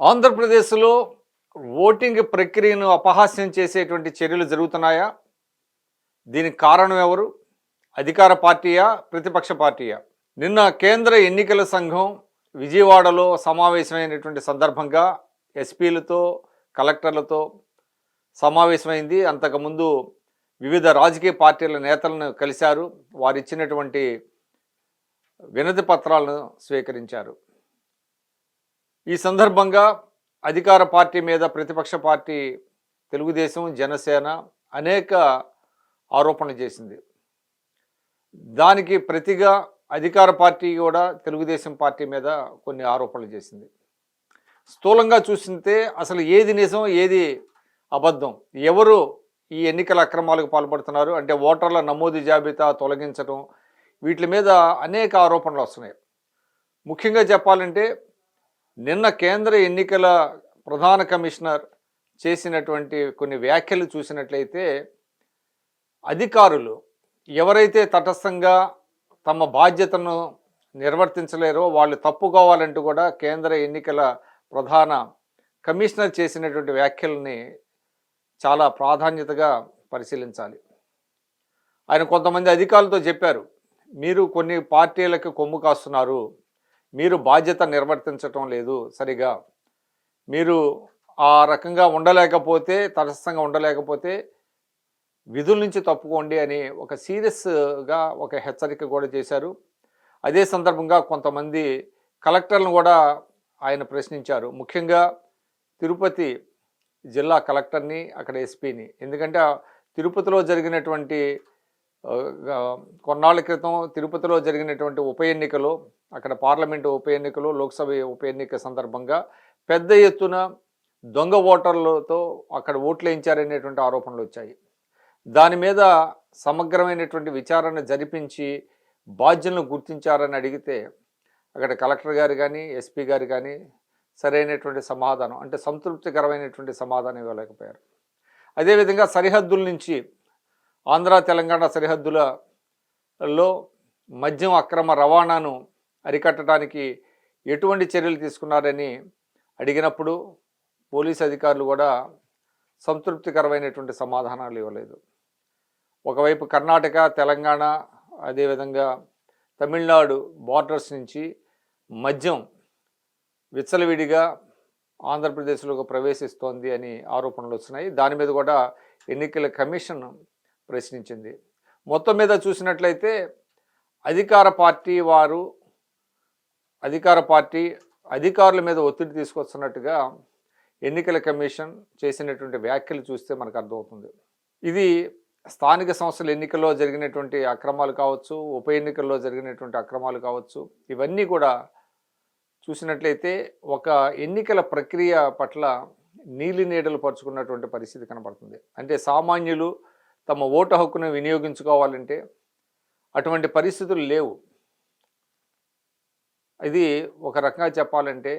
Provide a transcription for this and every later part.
ఆంధ్రప్రదేశ్లో ఓటింగ్ ప్రక్రియను అపహాస్యం చేసేటువంటి చర్యలు జరుగుతున్నాయా? దీనికి కారణం ఎవరు? అధికార పార్టీయా? ప్రతిపక్ష పార్టీయా? నిన్న కేంద్ర ఎన్నికల సంఘం విజయవాడలో సమావేశమైనటువంటి సందర్భంగా ఎస్పీలతో కలెక్టర్లతో సమావేశమైంది. అంతకుముందు వివిధ రాజకీయ పార్టీల నేతలను కలిశారు. వారిచ్చినటువంటి వినతి పత్రాలను స్వీకరించారు. ఈ సందర్భంగా అధికార పార్టీ మీద ప్రతిపక్ష పార్టీ తెలుగుదేశం జనసేన అనేక ఆరోపణలు చేసింది. దానికి ప్రతిగా అధికార పార్టీ కూడా తెలుగుదేశం పార్టీ మీద కొన్ని ఆరోపణలు చేసింది. స్థూలంగా చూసింటే అసలు ఏది నిజం ఏది అబద్ధం? ఎవరు ఈ ఎన్నికల అక్రమాలకు పాల్పడుతున్నారు? అంటే ఓటర్ల నమోదు జాబితా తొలగించడం వీటి మీద అనేక ఆరోపణలు వస్తున్నాయి. ముఖ్యంగా చెప్పాలంటే నిన్న కేంద్ర ఎన్నికల ప్రధాన కమిషనర్ చేసినటువంటి కొన్ని వ్యాఖ్యలు చూసినట్లయితే అధికారులు ఎవరైతే తటస్థంగా తమ బాధ్యతను నిర్వర్తించలేరో వాళ్ళు తప్పుకోవాలంటూ కూడా కేంద్ర ఎన్నికల ప్రధాన కమిషనర్ చేసినటువంటి వ్యాఖ్యల్ని చాలా ప్రాధాన్యతగా పరిశీలించాలి. ఆయన కొంతమంది అధికారులతో చెప్పారు మీరు కొన్ని పార్టీలకు కొమ్ము కాస్తున్నారు మీరు బాధ్యత నిర్వర్తించటం లేదు సరిగా. మీరు ఆ రకంగా ఉండలేకపోతే తటస్థంగా ఉండలేకపోతే విధుల నుంచి తప్పుకోండి అని ఒక సీరియస్గా ఒక హెచ్చరిక కూడా చేశారు. అదే సందర్భంగా కొంతమంది కలెక్టర్లను కూడా ఆయన ప్రశ్నించారు. ముఖ్యంగా తిరుపతి జిల్లా కలెక్టర్ని అక్కడ ఎస్పీని. ఎందుకంటే తిరుపతిలో జరిగినటువంటి కొన్నాళ్ళ క్రితం తిరుపతిలో జరిగినటువంటి ఉప ఎన్నికలు అక్కడ పార్లమెంటు ఉప ఎన్నికలు లోక్సభ ఉప ఎన్నిక సందర్భంగా పెద్ద ఎత్తున దొంగ ఓటర్లతో అక్కడ ఓట్లు వేయించారనేటువంటి ఆరోపణలు వచ్చాయి. దాని మీద సమగ్రమైనటువంటి విచారణ జరిపించి బాధ్యులను గుర్తించారని అడిగితే అక్కడ కలెక్టర్ గారు కానీ ఎస్పీ గారు కానీ సరైనటువంటి సమాధానం అంటే సంతృప్తికరమైనటువంటి సమాధానం ఇవ్వలేకపోయారు. అదేవిధంగా సరిహద్దుల నుంచి ఆంధ్ర తెలంగాణ సరిహద్దులలో మద్యం అక్రమ రవాణాను అరికట్టడానికి ఎటువంటి చర్యలు తీసుకున్నారని అడిగినప్పుడు పోలీస్ అధికారులు కూడా సంతృప్తికరమైనటువంటి సమాధానాలు ఇవ్వలేదు. ఒకవైపు కర్ణాటక తెలంగాణ అదేవిధంగా తమిళనాడు బార్డర్స్ నుంచి మద్యం విచ్చలవిడిగా ఆంధ్రప్రదేశ్లోకి ప్రవేశిస్తోంది అని ఆరోపణలు వస్తున్నాయి. దాని మీద కూడా ఎన్నికల కమిషన్ ప్రశ్నించింది. మొత్తం మీద చూసినట్లయితే అధికార పార్టీ వారు అధికార పార్టీ అధికారుల మీద ఒత్తిడి తీసుకొస్తున్నట్టుగా ఎన్నికల కమిషన్ చేసినటువంటి వ్యాఖ్యలు చూస్తే మనకు అర్థమవుతుంది. ఇది స్థానిక సంస్థల ఎన్నికల్లో జరిగినటువంటి అక్రమాలు కావచ్చు ఉప ఎన్నికల్లో జరిగినటువంటి అక్రమాలు కావచ్చు ఇవన్నీ కూడా చూసినట్లయితే ఒక ఎన్నికల ప్రక్రియ పట్ల నీలి నీడలు పరుచుకున్నటువంటి పరిస్థితి కనబడుతుంది. అంటే సామాన్యులు తమ ఓటు హక్కును వినియోగించుకోవాలంటే అటువంటి పరిస్థితులు లేవు. ఇది ఒక రకంగా చెప్పాలంటే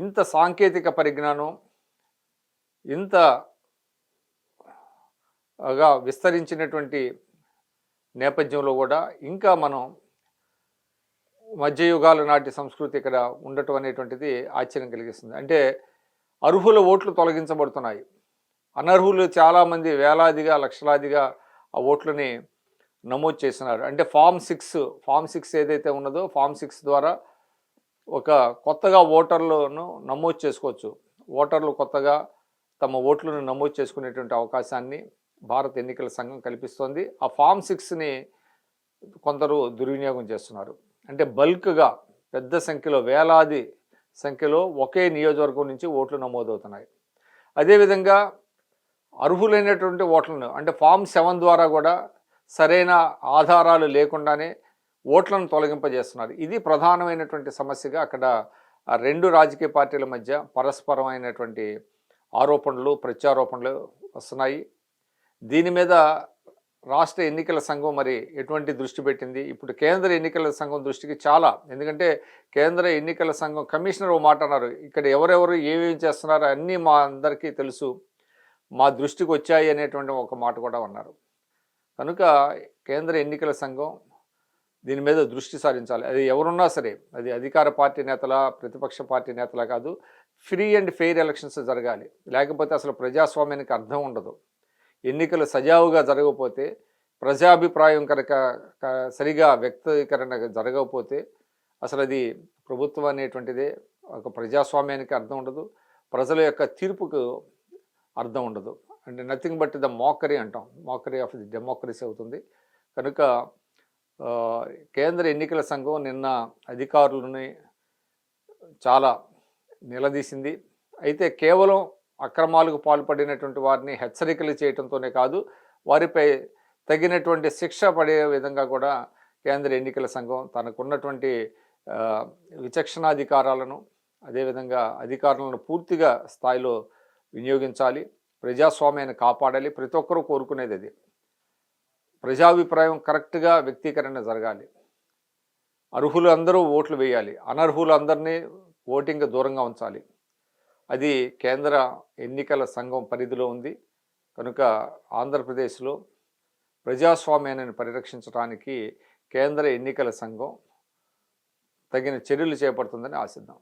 ఇంత సాంకేతిక పరిజ్ఞానం ఇంతగా విస్తరించినటువంటి నేపథ్యంలో కూడా ఇంకా మనం మధ్యయుగాల నాటి సంస్కృతి ఇక్కడ ఉండటం అనేటువంటిది ఆశ్చర్యం కలిగిస్తుంది. అంటే అర్హుల ఓట్లు తొలగించబడుతున్నాయి. అనర్హులు చాలామంది వేలాదిగా లక్షలాదిగా ఆ ఓట్లని నమోదు చేసినారు. అంటే ఫామ్ సిక్స్ ఫామ్ సిక్స్ ఏదైతే ఉన్నదో ఫామ్ సిక్స్ ద్వారా ఒక కొత్తగా ఓటర్లను నమోదు చేసుకోవచ్చు. ఓటర్లు కొత్తగా తమ ఓట్లను నమోదు చేసుకునేటువంటి అవకాశాన్ని భారత ఎన్నికల సంఘం కల్పిస్తోంది. ఆ ఫామ్ సిక్స్ని కొందరు దుర్వినియోగం చేస్తున్నారు. అంటే బల్క్గా పెద్ద సంఖ్యలో వేలాది సంఖ్యలో ఒకే నియోజకవర్గం నుంచి ఓట్లు నమోదవుతున్నాయి. అదేవిధంగా అర్హులైనటువంటి ఓట్లను అంటే ఫామ్ సెవెన్ ద్వారా కూడా సరైన ఆధారాలు లేకుండానే ఓట్లను తొలగింపజేస్తున్నారు. ఇది ప్రధానమైనటువంటి సమస్యగా అక్కడ రెండు రాజకీయ పార్టీల మధ్య పరస్పరమైనటువంటి ఆరోపణలు ప్రత్యారోపణలు వస్తున్నాయి. దీని మీద రాష్ట్ర ఎన్నికల సంఘం మరి ఎటువంటి దృష్టి పెట్టింది? ఇప్పుడు కేంద్ర ఎన్నికల సంఘం దృష్టికి చాలా ఎందుకంటే కేంద్ర ఎన్నికల సంఘం కమిషనర్ ఓ మాట అన్నారు. ఇక్కడ ఎవరెవరు ఏమేమి చేస్తున్నారో అన్నీ మా అందరికీ తెలుసు. మా దృష్టికి వచ్చాయి అనేటువంటి ఒక మాట కూడా ఉన్నారు. కనుక కేంద్ర ఎన్నికల సంఘం దీని మీద దృష్టి సారించాలి. అది ఎవరున్నా సరే అది అధికార పార్టీ నేతల ప్రతిపక్ష పార్టీ నేతల కాదు ఫ్రీ అండ్ ఫెయిర్ ఎలక్షన్స్ జరగాలి. లేకపోతే అసలు ప్రజాస్వామ్యానికి అర్థం ఉండదు. ఎన్నికలు సజావుగా జరగకపోతే ప్రజాభిప్రాయం కనుక సరిగా వ్యక్తీకరణ జరగకపోతే అసలు అది ప్రభుత్వం అనేటువంటిదే ఒక ప్రజాస్వామ్యానికి అర్థం ఉండదు. ప్రజల యొక్క తీర్పుకు అర్థం ఉండదు. అంటే నథింగ్ బట్ ద మోకరీ అంటాం. మోకరీ ఆఫ్ ది డెమోక్రసీ అవుతుంది. కనుక కేంద్ర ఎన్నికల సంఘం నిన్న అధికారులని చాలా నిలదీసింది. అయితే కేవలం అక్రమాలకు పాల్పడినటువంటి వారిని హెచ్చరికలు చేయడంతోనే కాదు వారిపై తగినటువంటి శిక్ష పడే విధంగా కూడా కేంద్ర ఎన్నికల సంఘం తనకున్నటువంటి విచక్షణాధికారాలను అదేవిధంగా అధికారులను పూర్తిగా స్థాయిలో వినియోగించాలి ప్రజాస్వామ్యాన్ని కాపాడాలి. ప్రతి ఒక్కరూ కోరుకునేది అది. ప్రజాభిప్రాయం కరెక్ట్గా వ్యక్తీకరణ జరగాలి. అర్హులు అందరూ ఓట్లు వేయాలి. అనర్హులు అందరినీ ఓటింగ్ దూరంగా ఉంచాలి. అది కేంద్ర ఎన్నికల సంఘం పరిధిలో ఉంది. కనుక ఆంధ్రప్రదేశ్లో ప్రజాస్వామ్యాన్ని పరిరక్షించడానికి కేంద్ర ఎన్నికల సంఘం తగిన చర్యలు చేపడుతుందని ఆశిద్దాం.